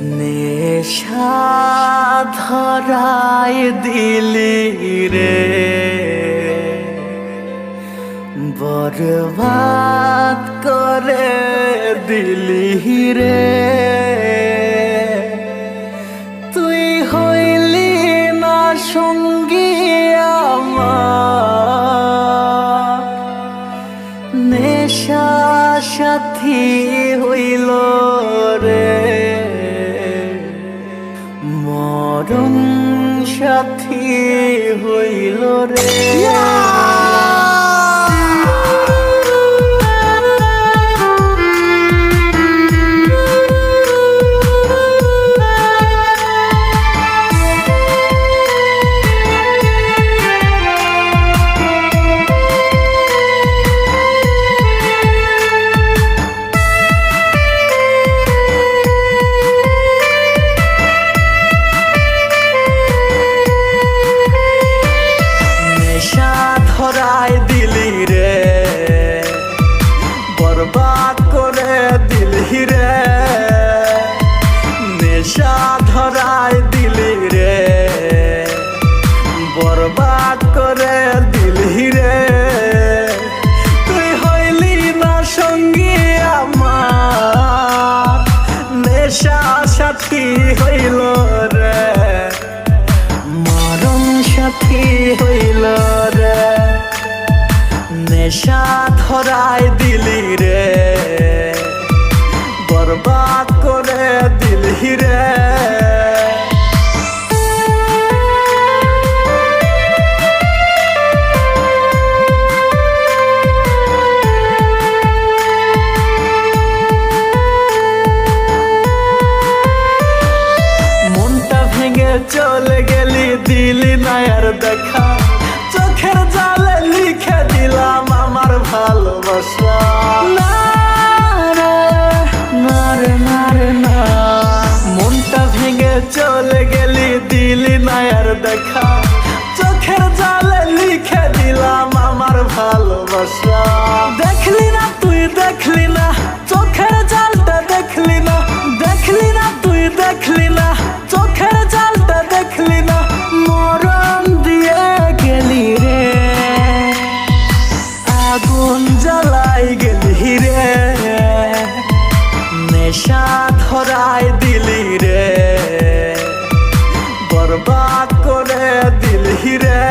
নেশা ধরায় দিলি রে। বরবাদ করে দিলি রে। তুই হইলি না সঙ্গী আমার। নেশা সাথী হইল সাথী হইল রে। হইল রে। মরণ সাথী হইল রে। নেশা ধরায় গেলি দিলি না আর দেখা। চোখের জালে লিখে দিলাম আমার ভালোবাসা। না রে, না মনটা ভেঙে চলে গেলি দিলি না আর দেখা। চোখের জালে লিখে দিলাম আমার ভালোবাসা। দেখলি না তুই দেখলি না চোখের জালটা দেখলি না। দেখলি না তুই দেখলি আগুন জ্বালাই গেলি রে। নেশা ধরায় দিলি রে। বরবাদ করে দিলি রে।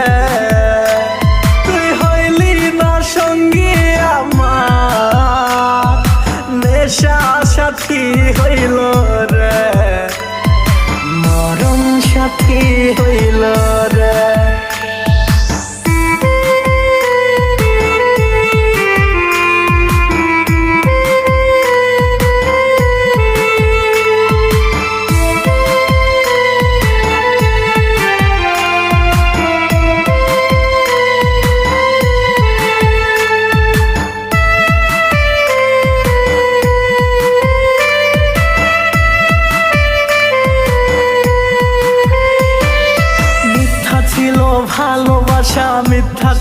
তুই হইলি না সঙ্গী আমার। নেশা সাথী হইল রে। মরণ সাথী হইল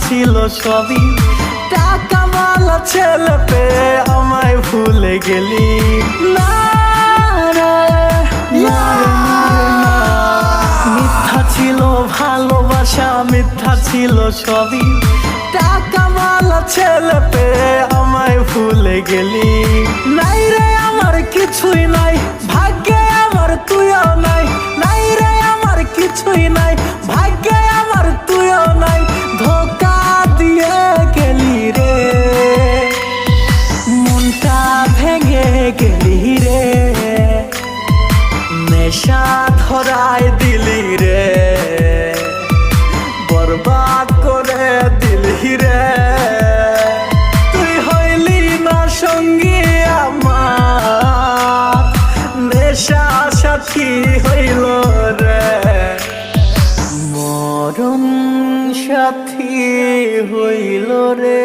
ছিল সবই। টাকা মালা ছেলে পেয়ে আমায় ভুলে গেলি। না। মিথ্যা ছিল ভালোবাসা, মিথ্যা ছিল সবই। টাকা মালা ছেলে পেয়ে আমায় ভুলে গেলি। নাই রে, আমার কিছুই নাই। ভাগ্যে ধরায় দিলি রে। বরবাদ করে দিলি রে। তুই হইলি না সঙ্গী আমার। নেশা সাথী হইল রে। মরণ সাথী হইল রে।